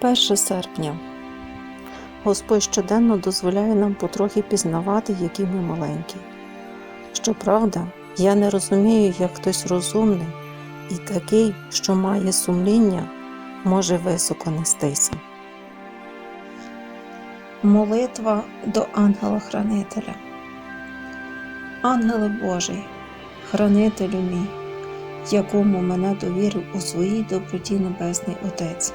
1 серпня. Господь щоденно дозволяє нам потрохи пізнавати, які ми маленькі. Щоправда, я не розумію, як хтось розумний і такий, що має сумління, може високо нестися. Молитва до ангела-хранителя. Ангеле Божий, хранителю мій, якому мене довірив у своїй доброті Небесний Отець.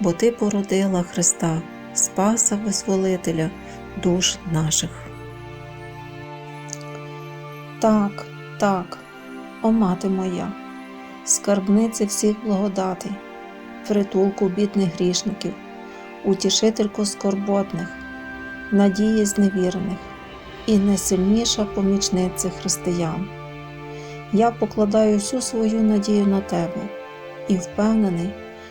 бо Ти породила Христа, Спаса Визволителя душ наших. Так, так, о мати моя, скарбниці всіх благодатей, притулку бідних грішників, утішительку скорботних, надії зневірених і найсильніша помічниця християн. Я покладаю всю свою надію на тебе і впевнений,